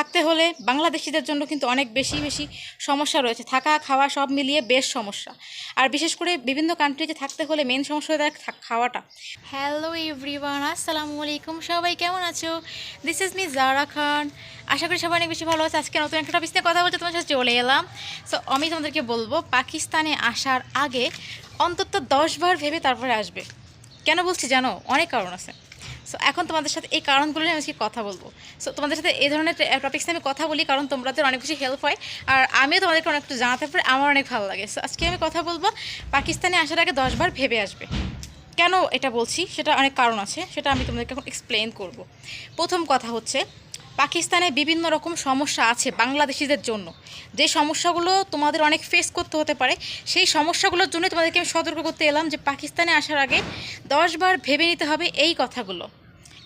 থাকতে হলে বাংলাদেশিদের জন্য কিন্তু অনেক বেশি বেশি সমস্যা রয়েছে। থাকা, খাওয়া সব মিলিয়ে বেশ সমস্যা। আর বিশেষ করে বিভিন্ন কান্ট্রিতে থাকতে হলে মেন সমস্যা থা- খাওয়াটা। হ্যালো এভরিওয়ান আসসালামু আলাইকুম। সবাই কেমন আছো? This is me Zara Khan আশা করি সবাই অনেক বেশি ভালো আছে। আজকে নতুন একটা নিয়ে কথা বলতে তোমার সাথে চলে এলাম। সো আমি তোমাদেরকে বলব, পাকিস্তানে আসার আগে অন্তত দশবার ভেবে তারপরে আসবে। কেন বলছি জানো? অনেক কারণ আছে। সো এখন তোমাদের সাথে এই কারণগুলো নিয়ে আমি আজকে কথা বলব। সো তোমাদের সাথে এই ধরনের টপিক্স আমি কথা বলি, কারণ তোমাদের অনেক বেশি হেল্প হয়। আর আমিও তোমাদেরকে অনেক একটু জানাতে পারি, আমার অনেক ভালো লাগে। সো আজকে আমি কথা বলব, পাকিস্তানে আসার আগে দশবার ভেবে আসবে। কেন এটা বলছি? সেটা অনেক কারণ আছে, সেটা আমি তোমাদেরকে এখন এক্সপ্লেন করব। প্রথম কথা হচ্ছে পাকিস্তানে বিভিন্ন রকম সমস্যা আছে বাংলাদেশিদের জন্য। যে সমস্যাগুলো তোমাদের অনেক ফেস করতে হতে পারে, সেই সমস্যাগুলোর জন্য তোমাদেরকে আমি সতর্ক করতে এলাম যে পাকিস্তানে আসার আগে দশবার ভেবে নিতে হবে এই কথাগুলো।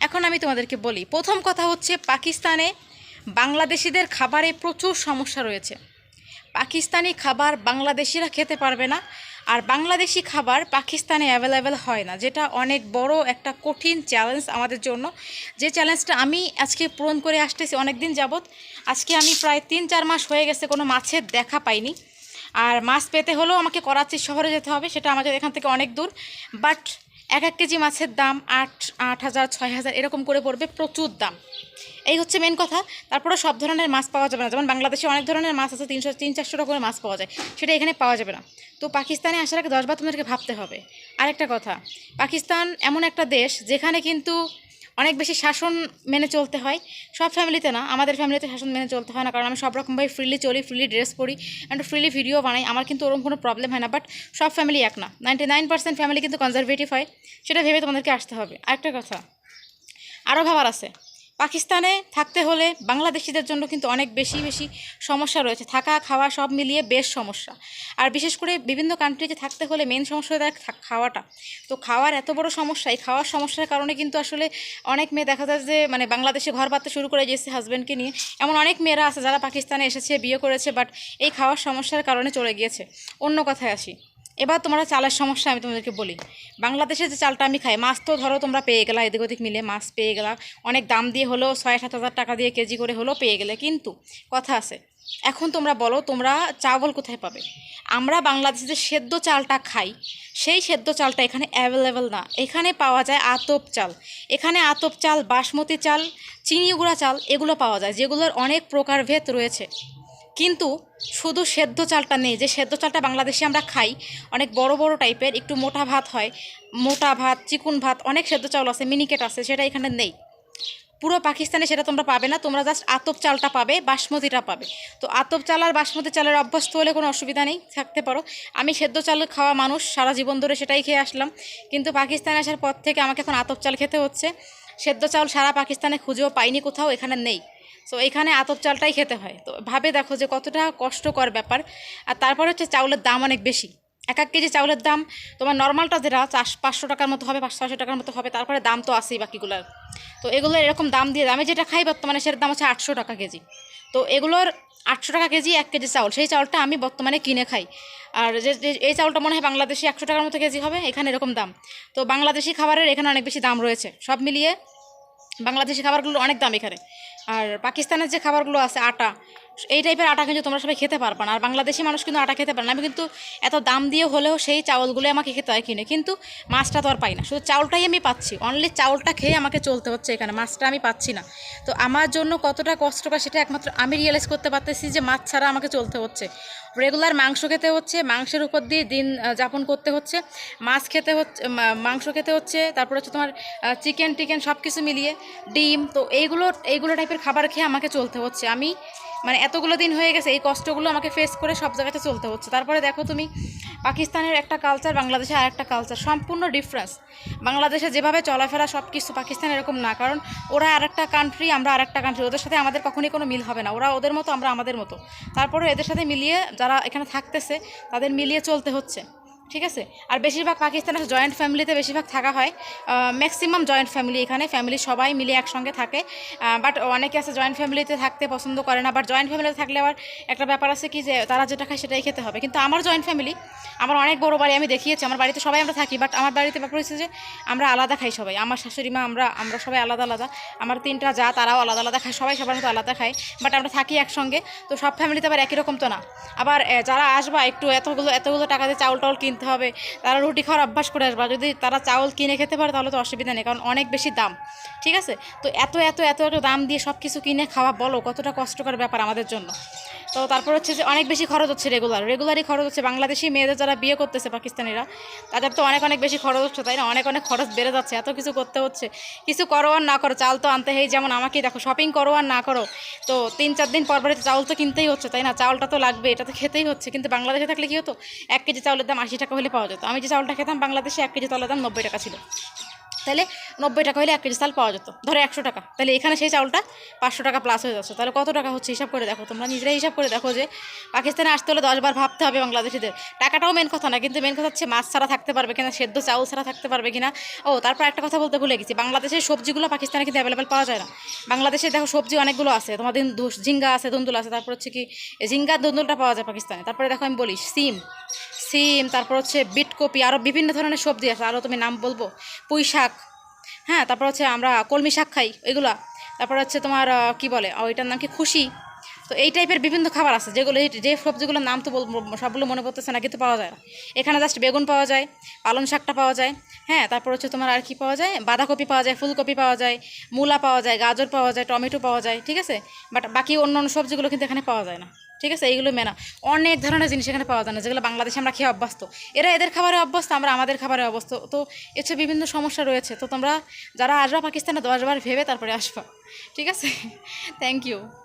এখন আমি তোমাদেরকে বলি, প্রথম কথা হচ্ছে পাকিস্তানে বাংলাদেশিদের খাবারে প্রচুর সমস্যা রয়েছে। পাকিস্তানি খাবার বাংলাদেশিরা খেতে পারবে না আর বাংলাদেশি খাবার পাকিস্তানে অ্যাভেলেবেল হয় না, যেটা অনেক বড় একটা কঠিন চ্যালেঞ্জ আমাদের জন্য। যে চ্যালেঞ্জটা আমি আজকে পূরণ করে আসতেছি অনেক দিন যাবৎ, আজকে আমি প্রায় তিন চার মাস হয়ে গেছে কোনো মাছের দেখা পাইনি। আর মাছ পেতে হলেও আমাকে করাচি শহরে যেতে হবে, সেটা আমাদের এখান থেকে অনেক দূর। বাট এক এক কেজি মাছের দাম আট আট হাজার, ছয় হাজার এরকম করে পড়বে প্রচুর দাম। এই হচ্ছে মেন কথা। তারপরে সব ধরনের মাছ পাওয়া যাবে না। যেমন বাংলাদেশে অনেক ধরনের মাছ আছে, তিনশো, তিন চারশো রকমের মাছ পাওয়া যায়। সেটা এখানে পাওয়া যাবে না। তো পাকিস্তানে আসার আগে দশবার তোমাদেরকে ভাবতে হবে। আরেকটা কথা, পাকিস্তান এমন একটা দেশ যেখানে কিন্তু অনেক বেশি শাসন মেনে চলতে হয়। সব ফ্যামিলিতে না, আমাদের ফ্যামিলিতে শাসন মেনে চলতে হয় না, কারণ আমি সব রকমভাবে ফ্রিলি চলি ফ্রিলি ড্রেস পরি অ্যান্ড ফ্রিলি ভিডিও বানাই, আমার কিন্তু ওরকম কোনো প্রবলেম হয় না বাট সব ফ্যামিলি এক না। নাইনটি নাইন পার্সেন্ট ফ্যামিলি কিন্তু কনজারভেটিভ হয়, সেটা ভেবে তোমাদেরকে আসতে হবে। আরেকটা কথা আরও ভাবার আছে। পাকিস্তানে থাকতে হলে বাংলাদেশিদের জন্য কিন্তু অনেক বেশি বেশি সমস্যা রয়েছে। থাকা, খাওয়া সব মিলিয়ে বেশ সমস্যা। আর বিশেষ করে বিভিন্ন কান্ট্রিতে থাকতে হলে মেন সমস্যা থা- খাওয়াটা। তো খাওয়ার এত বড় সমস্যা, এই খাওয়ার সমস্যার কারণে কিন্তু আসলে অনেক মেয়ে দেখা যায় যে মানে বাংলাদেশে ঘর বাঁধতে শুরু করে গেছে হাজব্যান্ডকে নিয়ে। এমন অনেক মেয়েরা আছে যারা পাকিস্তানে এসেছে, বিয়ে করেছে বাট এই খাওয়ার সমস্যার কারণে চলে গিয়েছে। অন্য কথায় আসি। এবার তোমরা চালের সমস্যা আমি তোমাদেরকে বলি। বাংলাদেশে যে চালটা আমি খাই, মাছ তো ধরো তোমরা পেয়ে গেলা, এদিক ওদিক মিলে মাছ পেয়ে গেলা। অনেক দাম দিয়ে হলেও ছয় সাত হাজার টাকা দিয়ে কেজি করে হলেও পেয়ে গেলে। কিন্তু কথা আছে, এখন তোমরা বলো তোমরা চাवल কোথায় পাবে? আমরা বাংলাদেশে যে সেদ্ধ চালটা খাই, সেই সেদ্ধ চালটা এখানে অ্যাভেলেবেল না। এখানে পাওয়া যায় আতপ চাল। এখানে আতপ চাল, বাসমতি চাল চিনি গুঁড়া চাল, এগুলো পাওয়া যায়, যেগুলোর অনেক প্রকারভেদ রয়েছে। কিন্তু শুধু সেদ্ধ চালটা নেই, যে সেদ্ধ চালটা বাংলাদেশে আমরা খাই, অনেক বড় বড় টাইপের, একটু মোটা ভাত হয়, মোটা ভাত, চিকুন ভাত, অনেক সেদ্ধ চাল আছে মিনিকেট আছে, সেটা এখানে নেই। পুরো পাকিস্তানে সেটা তোমরা পাবে না, তোমরা জাস্ট আতপ চালটা পাবে, বাসমতিটা পাবে। তো আতপ চাল আর বাসমতি চালের অভ্যস্ত হলে কোনো অসুবিধা নেই, থাকতে পারো। আমি সেদ্ধ চাল খাওয়া মানুষ, সারা জীবন ধরে সেটাই খেয়ে আসলাম। কিন্তু পাকিস্তানে আসার পর থেকে আমাকে এখন আতপ চাল খেতে হচ্ছে। সেদ্ধ চাল সারা পাকিস্তানে খুঁজেও পাইনি কোথাও, এখানে নেই। সো এখানে আতপ চালটাই খেতে হয়। তো ভাবে দেখো যে কতটা কষ্টকর ব্যাপার। আর তারপরে হচ্ছে চাউলের দাম অনেক বেশি। এক এক কেজি চাউলের দাম তোমার নর্মালটা যেটা চাষ পাঁচশো টাকার মতো হবে, পাঁচশো ছশো টাকার মতো হবে, তারপরে দাম তো আসেই বাকিগুলোর। তো এগুলো এরকম দাম দিয়ে, আমি যেটা খাই বর্তমানে সেটার দাম হচ্ছে আটশো টাকা কেজি। তো এগুলোর আটশো টাকা কেজি এক কেজি চাউল, সেই চাউলটা আমি বর্তমানে কিনে খাই। আর যে- এই চাউলটা মনে হয় বাংলাদেশে একশো টাকার মতো কেজি হবে, এখানে এরকম দাম। তো বাংলাদেশি খাবারের এখানে অনেক বেশি দাম রয়েছে। সব মিলিয়ে বাংলাদেশি খাবারগুলোর অনেক দাম এখানে। আর পাকিস্তানের যে খাবারগুলো আছে আটা এই টাইপের আটা কিন্তু তোমরা সবাই খেতে পারবে না। আর বাংলাদেশি মানুষ কিন্তু আটা খেতে পারে না। আমি কিন্তু এত দাম দিয়ে হলেও সেই চাউলগুলো আমাকে খেতে হয় কিনে। কিন্তু মাছটা তো আর পাই না। শুধু চাউলটাই আমি পাচ্ছি। অনলি চাউলটা খেয়ে আমাকে চলতে হচ্ছে এখানে। মাছটা আমি পাচ্ছি না। তো আমার জন্য কতটা কষ্টকর সেটা একমাত্র আমি রিয়েলাইজ করতে পারতেছি যে মাছ ছাড়া আমাকে চলতে হচ্ছে। রেগুলার মাংস খেতে হচ্ছে, মাংসের উপর দিয়ে দিন যাপন করতে হচ্ছে। মাছ খেতে হচ্ছে মাংস খেতে হচ্ছে। তারপরে হচ্ছে তোমার চিকেন টিকেন সব কিছু মিলিয়ে ডিম। তো এইগুলো এইগুলো টাইপের খাবার খেয়ে আমাকে চলতে হচ্ছে। আমি মানে এতগুলো দিন হয়ে গেছে, এই কষ্টগুলো আমাকে ফেস করে সব জায়গাতে চলতে হচ্ছে। তারপরে দেখো তুমি, পাকিস্তানের একটা কালচার বাংলাদেশে আর একটা কালচার সম্পূর্ণ ডিফারেন্স বাংলাদেশে যেভাবে চলাফেরা সব কিছু, পাকিস্তান এরকম না, কারণ ওরা আর একটা কান্ট্রি আমরা আর একটা কান্ট্রি ওদের সাথে আমাদের কখনই কোনো মিল হবে না। ওরা ওদের মতো, আমরা আমাদের মতো। তারপরে এদের সাথে মিলিয়ে যারা এখানে থাকতেছে, তাদের মিলিয়ে চলতে হচ্ছে। ঠিক আছে? আর বেশিরভাগ পাকিস্তানের জয়েন্ট ফ্যামিলিতে বেশিরভাগ থাকা হয়। ম্যাক্সিমাম জয়েন্ট ফ্যামিলি এখানে ফ্যামিলি সবাই মিলে একসঙ্গে থাকে। বাট অনেকে আছে জয়েন্ট ফ্যামিলিতে থাকতে পছন্দ করে না বাট জয়েন্ট ফ্যামিলিতে থাকলে আবার একটা ব্যাপার আছে কি যে, তারা যেটা খায় সেটাই খেতে হবে। কিন্তু আমার জয়েন্ট ফ্যামিলি আমার অনেক বড় বাড়ি আমি দেখিয়েছি, আমার বাড়িতে সবাই আমরা থাকি বাট আমার বাড়িতে ব্যাপার হচ্ছে যে, আমরা আলাদা খাই সবাই। আমার শাশুড়ি মা, আমরা আমরা সবাই আলাদা আলাদা। আমার তিনটা যা, তারাও আলাদা আলাদা খায়, সবাই সবার মতো আলাদা খায় বাট আমরা থাকি একসঙ্গে। তো সব ফ্যামিলিতে আবার একই রকম তো না। আবার যারা আসবা, একটু এতগুলো এতগুলো টাকা দিয়ে চাউল টাউল কিনতে হবে, তারা রুটি খাওয়ার অভ্যাস করে আসবা। যদি তারা চাউল কিনে খেতে পারে, তাহলে তো অসুবিধা নেই, কারণ অনেক বেশি দাম, ঠিক আছে? তো এত এত এত এত দাম দিয়ে সব কিছু কিনে খাওয়া বলো, কতটা কষ্টকর ব্যাপার আমাদের জন্য। তো তারপর হচ্ছে যে অনেক বেশি খরচ হচ্ছে রেগুলার রেগুলারই খরচ হচ্ছে। বাংলাদেশি মেয়েদের যারা বিয়ে করতেছে, পাকিস্তানিরা, তাদের তো অনেক অনেক বেশি খরচ হচ্ছে, তাই না? অনেক অনেক খরচ বেড়ে যাচ্ছে, এত কিছু করতে হচ্ছে। কিছু করো আর না করো, চাল তো আনতে হেই যেমন আমাকেই দেখো শপিং করো আর না করো, তো তিন, চার দিন পর পরে চাউল তো কিনতেই হচ্ছে, তাই না? চাউলটা তো লাগবে, এটা তো খেতেই হচ্ছে, কিন্তু বাংলাদেশে থাকলে কী হতো? এক কেজি চাউলের দাম আশি হলে পাওয়া যেত। আমি যে চাউলটা খেতাম, বাংলাদেশে এক কেজি চাউলের দাম নব্বই টাকা ছিল। তাহলে নব্বই টাকা হলে এক কেজি চাল পাওয়া যেত। ধরো একশো টাকা। তাহলে এখানে সেই চাউলটা পাঁচশো টাকা প্লাস হয়ে যাচ্ছে। তাহলে কত টাকা হচ্ছে হিসাব করে দেখো। তোমরা নিজেরাই হিসাব করে দেখো যে পাকিস্তানে আসতে হলে দশবার ভাবতে হবে বাংলাদেশিদের। টাকাটাও মেন কথা না, কিন্তু মেন কথা হচ্ছে মাছ ছাড়া থাকতে পারবে কিনা, সেদ্ধ চাউল ছাড়া থাকতে পারবে কিনা। ও, তারপর একটা কথা বলতে ভুলে গেছি। বাংলাদেশের সবজিগুলো পাকিস্তানে কিন্তু অ্যাভেলেবেল পাওয়া যায় না। বাংলাদেশে দেখো সবজি অনেকগুলো আছে। তোমাদের ঝিঙ্গা আছে, ধুন্দুল আছে। তারপর হচ্ছে কি ঝিঙ্গা ধুন্দুলটা পাওয়া যায় পাকিস্তানে। তারপরে দেখো আমি বলি, সিম। সিম, তারপর হচ্ছে বিটকপি আরও বিভিন্ন ধরনের সবজি আছে। আরও তুমি নাম বলব। পুঁই শাক হ্যাঁ তারপর হচ্ছে আমরা কলমি শাক খাই, এগুলা। তারপর হচ্ছে তোমার কি বলে ওইটার নাম কি? খুশি। তো এই টাইপের বিভিন্ন খাবার আছে, যেগুলো যে সবজিগুলোর নাম তো বল- সবগুলো মনে পড়তেছে না, কিন্তু পাওয়া যায়। না এখানে জাস্ট বেগুন পাওয়া যায়, পালং শাকটা পাওয়া যায় হ্যাঁ তারপর হচ্ছে তোমার আর কি পাওয়া যায়? বাঁধাকপি পাওয়া যায়, ফুলকপি পাওয়া যায়, মূলা পাওয়া যায়, গাজর পাওয়া যায়, টমেটো পাওয়া যায়, ঠিক আছে? বাট বাকি অন্য অন্য সবজিগুলো কিন্তু এখানে পাওয়া যায় না। ঠিক আছে? এইগুলো মেনা। অনেক ধরনের জিনিস এখানে পাওয়া যায় না, যেগুলো বাংলাদেশে আমরা খেয়ে অভ্যস্ত। এরা এদের খাবারে অভ্যস্ত, আমরা আমাদের খাবারে অভ্যস্ত। তো এছাড়া বিভিন্ন সমস্যা রয়েছে। তো তোমরা যারা আসবা পাকিস্তানে দশবার ভেবে তারপরে আসবা। ঠিক আছে? Thank you